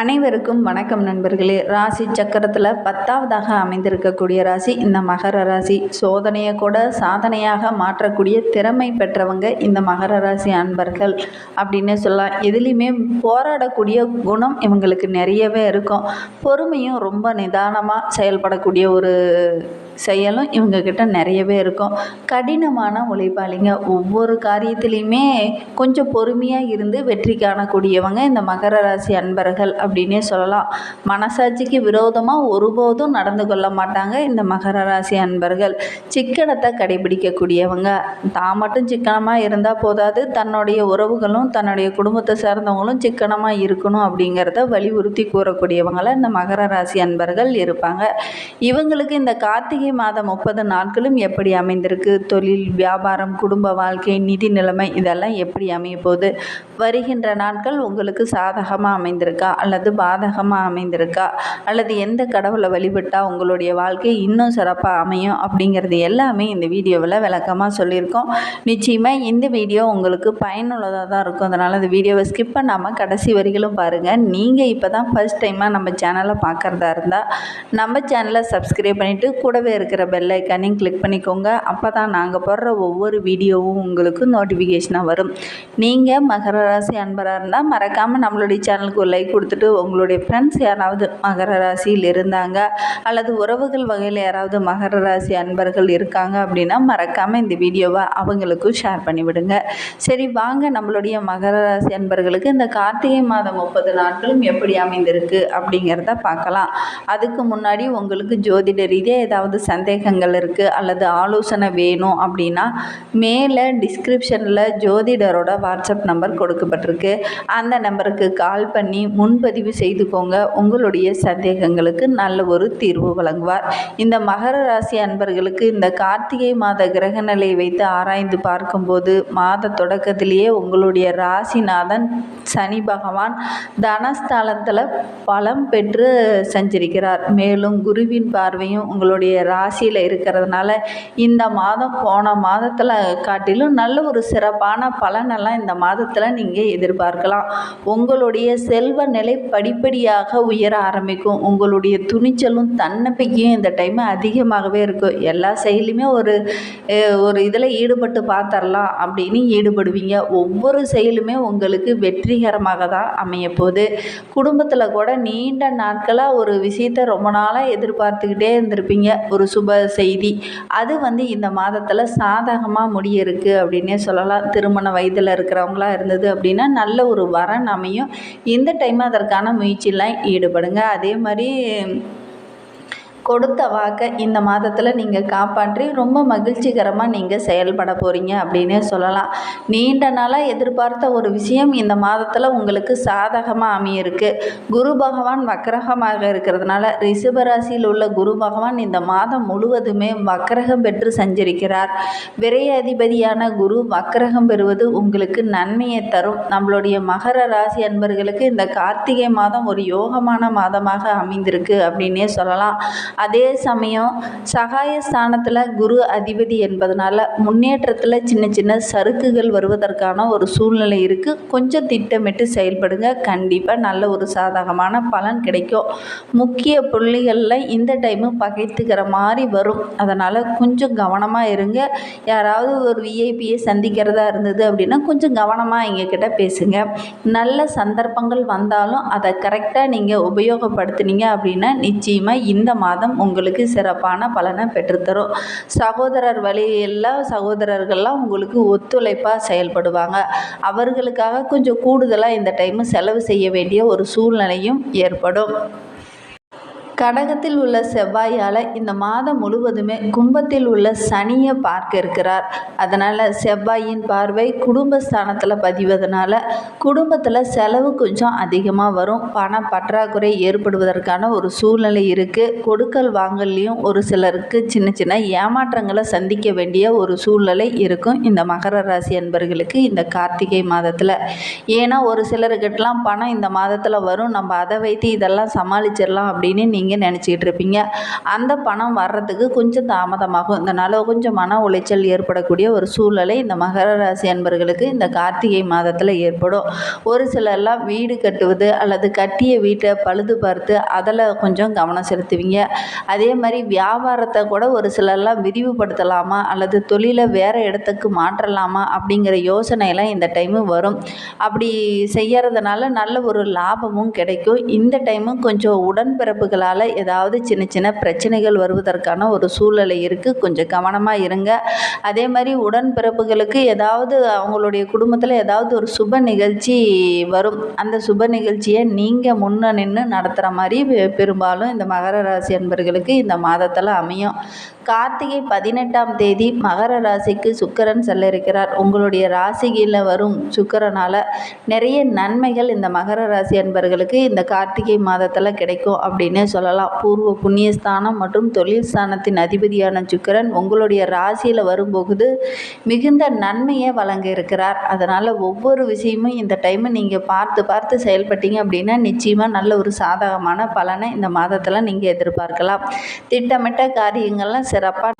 அனைவருக்கும் வணக்கம் நண்பர்களே. ராசி சக்கரத்தில் பத்தாவதாக அமைந்திருக்கக்கூடிய ராசி இந்த மகர ராசி. சோதனையை கூட சாதனையாக மாற்றக்கூடிய திறமை பெற்றவங்க இந்த மகர ராசி அன்பர்கள் அப்படின்னு சொல்லலாம். எதுலேயுமே போராடக்கூடிய குணம் இவங்களுக்கு நிறையவே இருக்கும். பொறுமையும் ரொம்ப நிதானமாக செயல்படக்கூடிய ஒரு செயலும் இவங்கக்கிட்ட நிறையவே இருக்கும். கடினமான உழைப்பாளிங்க. ஒவ்வொரு காரியத்துலேயுமே கொஞ்சம் பொறுமையாக இருந்து வெற்றி காணக்கூடியவங்க இந்த மகர ராசி அன்பர்கள் அப்படின்னே சொல்லலாம். மனசாட்சிக்கு விரோதமாக ஒருபோதும் நடந்து கொள்ள மாட்டாங்க இந்த மகர ராசி அன்பர்கள். சிக்கனத்தை கடைபிடிக்கக்கூடியவங்க. தான் மட்டும் சிக்கனமாக இருந்தால் போதாது. தன்னுடைய உறவுகளும் தன்னுடைய குடும்பத்தை சார்ந்தவங்களும் சிக்கனமாக இருக்கணும் அப்படிங்கிறத வலியுறுத்தி கூறக்கூடியவங்களாக இந்த மகர ராசி அன்பர்கள் இருப்பாங்க. இவங்களுக்கு இந்த கார்த்திகை மாதம் முப்பது நாட்களும் எப்படி அமைந்திருக்கு? தொழில் வியாபாரம் குடும்ப வாழ்க்கை நிதி நிலைமை இதெல்லாம் எப்படி அமைய போகுது? வருகின்ற நாட்கள் உங்களுக்கு சாதகமாக அமைந்திருக்கா? அல்லது பாதகமாக அமைந்திருக்கா? அல்லது எந்த கடவுளை வழிபட்டால் உங்களுடைய வாழ்க்கை இன்னும் சிறப்பாக அமையும்? அப்படிங்கிறது எல்லாமே இந்த வீடியோவில் விளக்கமாக சொல்லியிருக்கோம். நிச்சயமாக இந்த வீடியோ உங்களுக்கு பயனுள்ளதாக தான் இருக்கும். அதனால் இந்த வீடியோவை ஸ்கிப் பண்ணாமல் கடைசி வரிகளும் பாருங்கள் நீங்கள் இப்போ தான் ஃபஸ்ட் டைமாக நம்ம சேனலை பார்க்குறதா இருந்தால் நம்ம சேனலை சப்ஸ்கிரைப் பண்ணிவிட்டு கூடவே இருக்கிற பெல் ஐக்கானையும் கிளிக் பண்ணிக்கோங்க. அப்போ தான் நாங்கள் போடுற ஒவ்வொரு வீடியோவும் உங்களுக்கு நோட்டிஃபிகேஷனாக வரும். நீங்கள் மகர ராசி அன்பராக இருந்தால் மறக்காமல் நம்மளுடைய சேனலுக்கு ஒரு லைக் கொடுத்துட்டு உங்களுடைய ஃப்ரெண்ட்ஸ் யாராவது மகர ராசியில் இருந்தாங்க அல்லது உறவுகள் வகையில் யாராவது மகர ராசி அன்பர்கள் இருக்காங்க அப்படின்னா மறக்காமல் இந்த வீடியோவை அவங்களுக்கும் ஷேர் பண்ணிவிடுங்க. சரி வாங்க நம்மளுடைய மகர ராசி அன்பர்களுக்கு இந்த கார்த்திகை மாதம் முப்பது நாட்களும் எப்படி அமைந்திருக்கு அப்படிங்கிறத பார்க்கலாம். அதுக்கு முன்னாடி உங்களுக்கு ஜோதிட ரீதியாக ஏதாவது சந்தேகங்கள் இருக்குது அல்லது ஆலோசனை வேணும் அப்படின்னா மேலே டிஸ்கிரிப்ஷனில் ஜோதிடரோட வாட்ஸ்அப் நம்பர் கொடுக்கப்பட்டிருக்கு. அந்த நம்பருக்கு கால் பண்ணி முன்பதிவு செய்துக்கோங்க. உங்களுடைய சந்தேகங்களுக்கு நல்ல ஒரு தீர்வு வழங்குவார். இந்த மகர ராசி அன்பர்களுக்கு இந்த கார்த்திகை மாத கிரக நிலையை வைத்து ஆராய்ந்து பார்க்கும்போது மாத தொடக்கத்திலேயே உங்களுடைய ராசிநாதன் சனி பகவான் தனஸ்தானத்தில் பலம் பெற்று சஞ்சரிக்கிறார். மேலும் குருவின் பார்வையும் உங்களுடைய ராசியில் இருக்கிறதுனால இந்த மாதம் போன மாதத்தில் காட்டிலும் நல்ல ஒரு சிறப்பான பலனெல்லாம் இந்த மாதத்தில் நீங்கள் எதிர்பார்க்கலாம். உங்களுடைய செல்வ நிலை படிப்படியாக உயர ஆரம்பிக்கும். உங்களுடைய துணிச்சலும் தன்னம்பிக்கையும் இந்த டைம் அதிகமாகவே இருக்கும். எல்லா செயலுமே ஒரு ஒரு இதில் ஈடுபட்டு பார்த்துடலாம் அப்படின்னு ஈடுபடுவீங்க. ஒவ்வொரு செயலுமே உங்களுக்கு வெற்றிகரமாக தான் அமைய போகுது குடும்பத்தில் கூட நீண்ட நாட்களாக ஒரு விஷயத்தை ரொம்ப நாளாக எதிர்பார்த்துக்கிட்டே இருந்திருப்பீங்க. ஒரு சுப செய்தி. அது வந்து இந்த மாதத்தில் சாதகமாக முடிய இருக்குது அப்படின்னே சொல்லலாம். திருமண வயதில் இருக்கிறவங்களா இருந்தது அப்படின்னா நல்ல ஒரு வரன் அமையும். இந்த டைம் அதற்கான முயற்சியெலாம் ஈடுபடுங்க. அதே மாதிரி கொடுத்த வாக்கை இந்த மாதத்தில் நீங்கள் காப்பாற்றி ரொம்ப மகிழ்ச்சிகரமாக நீங்கள் செயல்பட போகிறீங்க அப்படின்னே சொல்லலாம். நீண்ட நாளாக எதிர்பார்த்த ஒரு விஷயம் இந்த மாதத்தில் உங்களுக்கு சாதகமாக அமையிருக்கு. குரு பகவான் வக்கரகமாக இருக்கிறதுனால ரிஷபராசியில் உள்ள குரு பகவான் இந்த மாதம் முழுவதுமே வக்கரகம் பெற்று சஞ்சரிக்கிறார். விரைய அதிபதியான குரு வக்கரகம் பெறுவது உங்களுக்கு நன்மையை தரும். நம்மளுடைய மகர ராசி அன்பர்களுக்கு இந்த கார்த்திகை மாதம் ஒரு யோகமான மாதமாக அமைந்திருக்கு அப்படின்னே சொல்லலாம். அதே சமயம் சகாய ஸ்தானத்தில் குரு அதிபதி என்பதனால முன்னேற்றத்தில் சின்ன சின்ன சறுக்குகள் வருவதற்கான ஒரு சூழ்நிலை இருக்குது கொஞ்சம் திட்டமிட்டு செயல்படுங்க. கண்டிப்பாக நல்ல ஒரு சாதகமான பலன் கிடைக்கும். முக்கிய புள்ளிகளில் இந்த டைமு பகைத்துக்கிற மாதிரி வரும். அதனால் கொஞ்சம் கவனமாக இருங்க. யாராவது ஒரு விஐபியை சந்திக்கிறதா இருந்தது அப்படின்னா கொஞ்சம் கவனமாக எங்ககிட்ட பேசுங்க. நல்ல சந்தர்ப்பங்கள் வந்தாலும் அதை கரெக்டாக நீங்கள் உபயோகப்படுத்துனீங்க அப்படின்னா நிச்சயமாக இந்த மாதம் உங்களுக்கு சிறப்பான பலனை பெற்றுத்தரும். சகோதரர் வழியெல்லாம் சகோதரர்கள்லாம் உங்களுக்கு ஒத்துழைப்பாக செயல்படுவாங்க. அவர்களுக்காக கொஞ்சம் கூடுதலாக இந்த டைமு செலவு செய்ய வேண்டிய ஒரு சூழ்நிலையும் ஏற்படும். கடகத்தில் உள்ள செவ்வாயால் இந்த மாதம் முழுவதுமே கும்பத்தில் உள்ள சனியை பார்க்க இருக்கிறார். அதனால் செவ்வாயின் பார்வை குடும்பஸ்தானத்தில் பதிவதனால குடும்பத்தில் செலவு கொஞ்சம் அதிகமாக வரும். பண பற்றாக்குறை ஏற்படுவதற்கான ஒரு சூழ்நிலை இருக்குது கொடுக்கல் வாங்கல்லையும் ஒரு சிலருக்கு சின்ன சின்ன ஏமாற்றங்களை சந்திக்க வேண்டிய ஒரு சூழ்நிலை இருக்கும். இந்த மகர ராசி அன்பர்களுக்கு இந்த கார்த்திகை மாதத்தில். ஏன்னா ஒரு சிலருக்கிட்டலாம் பணம் இந்த மாதத்தில் வரும். நம்ம அதை வைத்து இதெல்லாம் சமாளிச்சிடலாம் அப்படின்னு நீங்கள் நீங்கள் நினச்சிக்கிட்டு இருப்பீங்க. அந்த பணம் வர்றதுக்கு கொஞ்சம் தாமதமாகும். இதனால் கொஞ்சம் மன உளைச்சல் ஏற்படக்கூடிய ஒரு சூழ்நிலை இந்த மகர ராசி அன்பர்களுக்கு இந்த கார்த்திகை மாதத்தில் ஏற்படும். ஒரு சிலர்லாம் வீடு கட்டுவது அல்லது கட்டிய வீட்டை பழுது பார்த்து அதில் கொஞ்சம் கவனம் செலுத்துவீங்க. அதே மாதிரி வியாபாரத்தை கூட ஒரு சிலர்லாம் விரிவுபடுத்தலாமா அல்லது தொழிலை வேறு இடத்துக்கு மாற்றலாமா அப்படிங்கிற யோசனையெல்லாம் இந்த டைமு வரும். அப்படி செய்யறதுனால நல்ல ஒரு லாபமும் கிடைக்கும். இந்த டைமும் கொஞ்சம் உடன்பிறப்புகளால் ஏதாவது சின்ன சின்ன பிரச்சனைகள் வருவதற்கான ஒரு சூழ்நிலை இருக்குது கொஞ்சம் கவனமாக இருங்க. அதே மாதிரி உடன்பிறப்புகளுக்கு ஏதாவது அவங்களுடைய குடும்பத்தில் ஏதாவது ஒரு சுப நிகழ்ச்சி வரும். அந்த சுப நிகழ்ச்சியை நீங்கள் முன்ன நின்று நடத்துகிற மாதிரி பெ- பெரும்பாலும் இந்த மகர ராசி அன்பர்களுக்கு இந்த மாதத்தில் அமையும். கார்த்திகை பதினெட்டாம் தேதி மகர ராசிக்கு சுக்கரன் செல்ல இருக்கிறார் உங்களுடைய ராசியில் வரும் சுக்கரனால் நிறைய நன்மைகள் இந்த மகர ராசி அன்பர்களுக்கு இந்த கார்த்திகை மாதத்தில் கிடைக்கும் அப்படின்னு சொல்ல சொல்லலாம். பூர்வ புண்ணியஸ்தானம் மற்றும் தொழில் ஸ்தானத்தின் அதிபதியான சுக்கிரன் உங்களுடைய ராசியில் வரும்போது மிகுந்த நன்மையை வழங்க இருக்கிறார். அதனால் ஒவ்வொரு விஷயமும் இந்த டைமை நீங்கள் பார்த்து பார்த்து செயல்பட்டீங்க அப்படின்னா நிச்சயமாக நல்ல ஒரு சாதகமான பலனை இந்த மாதத்தில் நீங்கள் எதிர்பார்க்கலாம். திட்டமிட்ட காரியங்கள்லாம் சிறப்பாக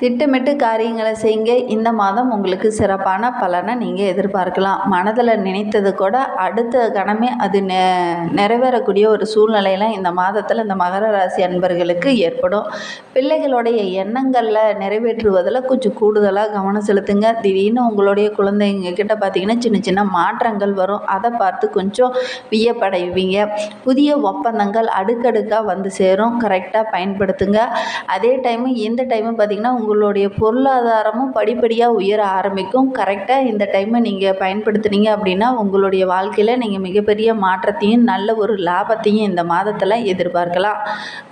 திட்டமிட்டு காரியங்களை செய்யுங்க இந்த மாதம் உங்களுக்கு சிறப்பான பலனை நீங்கள் எதிர்பார்க்கலாம். மனதில் நினைத்தது கூட அடுத்த கணமே அது நெ நிறைவேறக்கூடிய ஒரு சூழ்நிலையெல்லாம் இந்த மாதத்தில் இந்த மகர ராசி அன்பர்களுக்கு ஏற்படும். பிள்ளைகளுடைய எண்ணங்களில் நிறைவேற்றுவதில் கொஞ்சம் கூடுதலாக கவனம் செலுத்துங்க. திடீர்னு உங்களுடைய குழந்தைங்க கிட்ட பார்த்தீங்கன்னா சின்ன சின்ன மாற்றங்கள் வரும். அதை பார்த்து கொஞ்சம் வியப்படைவீங்க. புதிய ஒப்பந்தங்கள் அடுக்கடுக்காக வந்து சேரும். கரெக்டாக பயன்படுத்துங்க. அதே டைமு இந்த டைமு பார்த்திங்கன்னா உங்களுடைய பொருளாதாரமும் படிப்படியாக உயர ஆரம்பிக்கும். கரெக்டாக இந்த டைமை நீங்கள் பயன்படுத்துனீங்க அப்படின்னா உங்களுடைய வாழ்க்கையில் நீங்கள் மிகப்பெரிய மாற்றத்தையும் நல்ல ஒரு லாபத்தையும் இந்த மாதத்தில் எதிர்பார்க்கலாம்.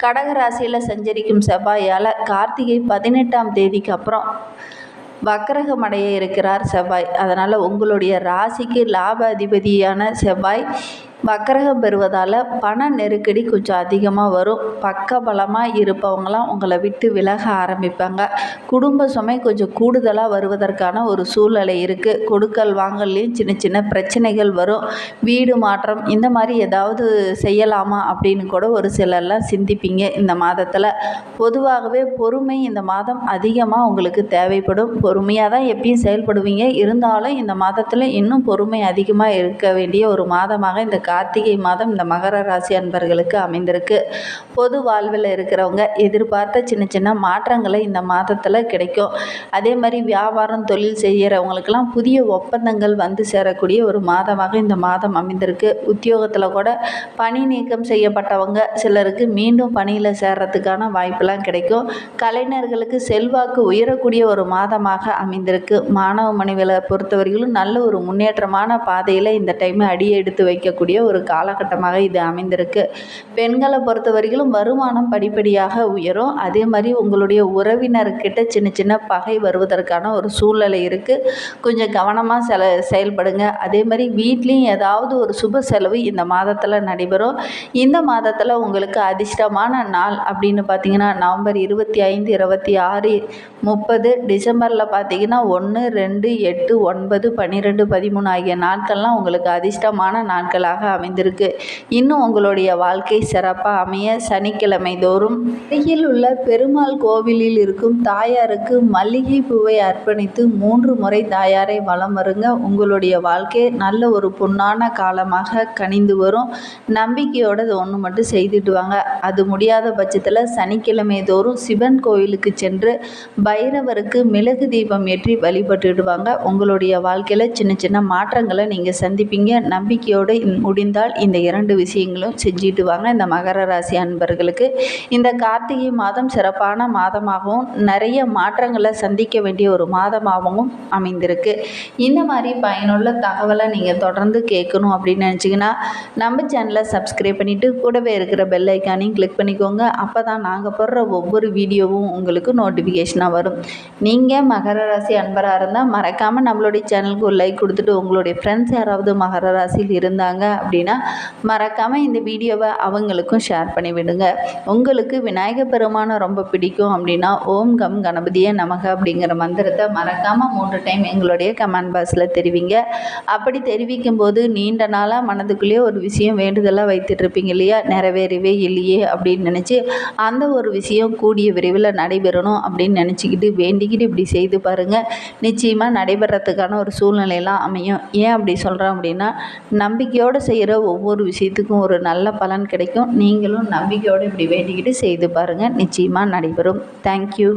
கடக ராசியில் சஞ்சரிக்கும் செவ்வாயால் கார்த்திகை பதினெட்டாம் தேதிக்கு அப்புறம் வக்கரகம் அடைய இருக்கிறார் செவ்வாய். அதனால் உங்களுடைய ராசிக்கு லாப அதிபதியான செவ்வாய் வக்கரகம் பெறுவதால் பண நெருக்கடி கொஞ்சம் அதிகமாக வரும். பக்க பலமாக இருப்பவங்களாம் உங்களை விட்டு விலக ஆரம்பிப்பாங்க. குடும்ப சுமை கொஞ்சம் கூடுதலாக வருவதற்கான ஒரு சூழ்நிலை இருக்குது கொடுக்கல் வாங்கல்லையும் சின்ன சின்ன பிரச்சனைகள் வரும். வீடு மாற்றம் இந்த மாதிரி ஏதாவது செய்யலாமா அப்படின்னு கூட ஒரு சிலர்லாம் சிந்திப்பீங்க இந்த மாதத்தில். பொதுவாகவே பொறுமை இந்த மாதம் அதிகமாக உங்களுக்கு தேவைப்படும். பொறுமையாக தான் எப்பயும் செயல்படுவீங்க. இருந்தாலும் இந்த மாதத்தில் இன்னும் பொறுமை அதிகமாக இருக்க வேண்டிய ஒரு மாதமாக இந்த கார்த்திகை மாதம் இந்த மகர ராசி அன்பர்களுக்கு அமைந்திருக்கு. பொது வாழ்வில் இருக்கிறவங்க எதிர்பார்த்த சின்ன சின்ன மாற்றங்களை இந்த மாதத்தில் கிடைக்கும். அதே மாதிரி வியாபாரம் தொழில் செய்கிறவங்களுக்கெல்லாம் புதிய ஒப்பந்தங்கள் வந்து சேரக்கூடிய ஒரு மாதமாக இந்த மாதம் அமைந்திருக்கு. உத்தியோகத்தில் கூட பணி நீக்கம் செய்யப்பட்டவங்க சிலருக்கு மீண்டும் பணியில் சேர்றதுக்கான வாய்ப்பெல்லாம் கிடைக்கும். கலைஞர்களுக்கு செல்வாக்கு உயரக்கூடிய ஒரு மாதமாக அமைந்திருக்கு. மாணவ மனைவியில் பொறுத்தவரையிலும் நல்ல ஒரு முன்னேற்றமான பாதையில் இந்த டைம் அடியை எடுத்து வைக்கக்கூடிய ஒரு காலகட்டமாக இது அமைந்திருக்கு. பெண்களை பொறுத்தவரையிலும் வருமானம் படிப்படியாக உயரும். அதே மாதிரி உங்களுடைய உறவினர்கிட்ட சின்ன சின்ன பகை வருவதற்கான ஒரு சூழ்நிலை இருக்குது கொஞ்சம் கவனமாக செல செயல்படுங்க. அதே மாதிரி வீட்லேயும் ஏதாவது ஒரு சுப செலவு இந்த மாதத்தில் நடைபெறும். இந்த மாதத்தில் உங்களுக்கு அதிர்ஷ்டமான நாள் அப்படின்னு பார்த்தீங்கன்னா நவம்பர் இருபத்தி ஐந்து இருபத்தி ஆறு முப்பது டிசம்பரில் பார்த்தீங்கன்னா ஒன்று ரெண்டு எட்டு ஒன்பது பன்னிரெண்டு பதிமூணு ஆகிய நாட்கள்லாம் உங்களுக்கு அதிர்ஷ்டமான நாட்களாக அமைந்திருக்கு. இன்னும் உங்களுடைய வாழ்க்கை சிறப்பாக அமைய சனிக்கிழமை தோறும் அருகில் உள்ள பெருமாள் கோவிலில் இருக்கும் தாயாருக்கு மல்லிகை பூவை அர்ப்பணித்து மூன்று முறை தாயாரை வலம் வருங்க. உங்களுடைய வாழ்க்கை நல்ல ஒரு பொன்னான காலமாக கனிந்து வரும். நம்பிக்கையோடு ஒன்று மட்டும் செய்துட்டு வாங்க. அது முடியாத பட்சத்தில் சனிக்கிழமை தோறும் சிவன் கோயிலுக்கு சென்று பைரவருக்கு மிளகு தீபம் ஏற்றி வழிபட்டுடுவாங்க உங்களுடைய வாழ்க்கையில் சின்ன சின்ன மாற்றங்களை நீங்கள் சந்திப்பீங்க. நம்பிக்கையோடு முடிந்தால் இந்த இரண்டு விஷயங்களும் செஞ்சுட்டு வாங்க. இந்த மகர ராசி அன்பர்களுக்கு இந்த கார்த்திகை மாதம் சிறப்பான மாதமாகவும் நிறைய மாற்றங்களை சந்திக்க வேண்டிய ஒரு மாதமாகவும் அமைந்திருக்கு. இந்த மாதிரி பயனுள்ள தகவலை நீங்கள் தொடர்ந்து கேட்கணும் அப்படின்னு நினச்சிங்கன்னா நம்ம சேனலை சப்ஸ்கிரைப் பண்ணிவிட்டு கூடவே இருக்கிற பெல் ஐக்கானையும் கிளிக் பண்ணிக்கோங்க. அப்போ தான் நாங்கள் போடுற ஒவ்வொரு வீடியோவும் உங்களுக்கு நோட்டிஃபிகேஷனாக வரும். நீங்கள் மகர ராசி அன்பராக இருந்தால் மறக்காமல் நம்மளுடைய சேனலுக்கு ஒரு லைக் கொடுத்துட்டு உங்களுடைய ஃப்ரெண்ட்ஸ் யாராவது மகர ராசியில் இருந்தாங்க அப்படின்னா மறக்காமல் இந்த வீடியோவை அவங்களுக்கும் ஷேர் பண்ணி விடுங்க. உங்களுக்கு விநாயகர் பெருமானை ரொம்ப பிடிக்கும் அப்படின்னா ஓம் கம் கணபதியே நமக அப்படிங்கிற மந்திரத்தை மறக்காமல் மூன்று டைம் எங்களுடைய கமெண்ட் பாக்ஸில் தெரிவிங்க. அப்படி தெரிவிக்கும் போது நீண்ட நாளாக மனதுக்குள்ளேயே ஒரு விஷயம் வேண்டுதலாக வைத்துட்ருப்பீங்க இல்லையா? நிறைவேறவே இல்லையே அப்படின்னு நினச்சி அந்த ஒரு விஷயம் கூடிய விரைவில் நடைபெறணும் அப்படின்னு நினச்சிக்கிட்டு வேண்டிக்கிட்டு இப்படி செய்து பாருங்கள் நிச்சயமாக நடைபெறத்துக்கான ஒரு சூழ்நிலையெல்லாம் அமையும். ஏன் அப்படி சொல்கிறோம் அப்படின்னா நம்பிக்கையோடு செய்கிற ஒவ்வொரு விஷயத்துக்கும் ஒரு நல்ல பலன் கிடைக்கும். நீங்களும் நம்பிக்கையோடு இப்படி வேண்டிக்கிட்டு செய்து பாருங்கள் நிச்சயமாக நடைபெறும். தேங்க்யூ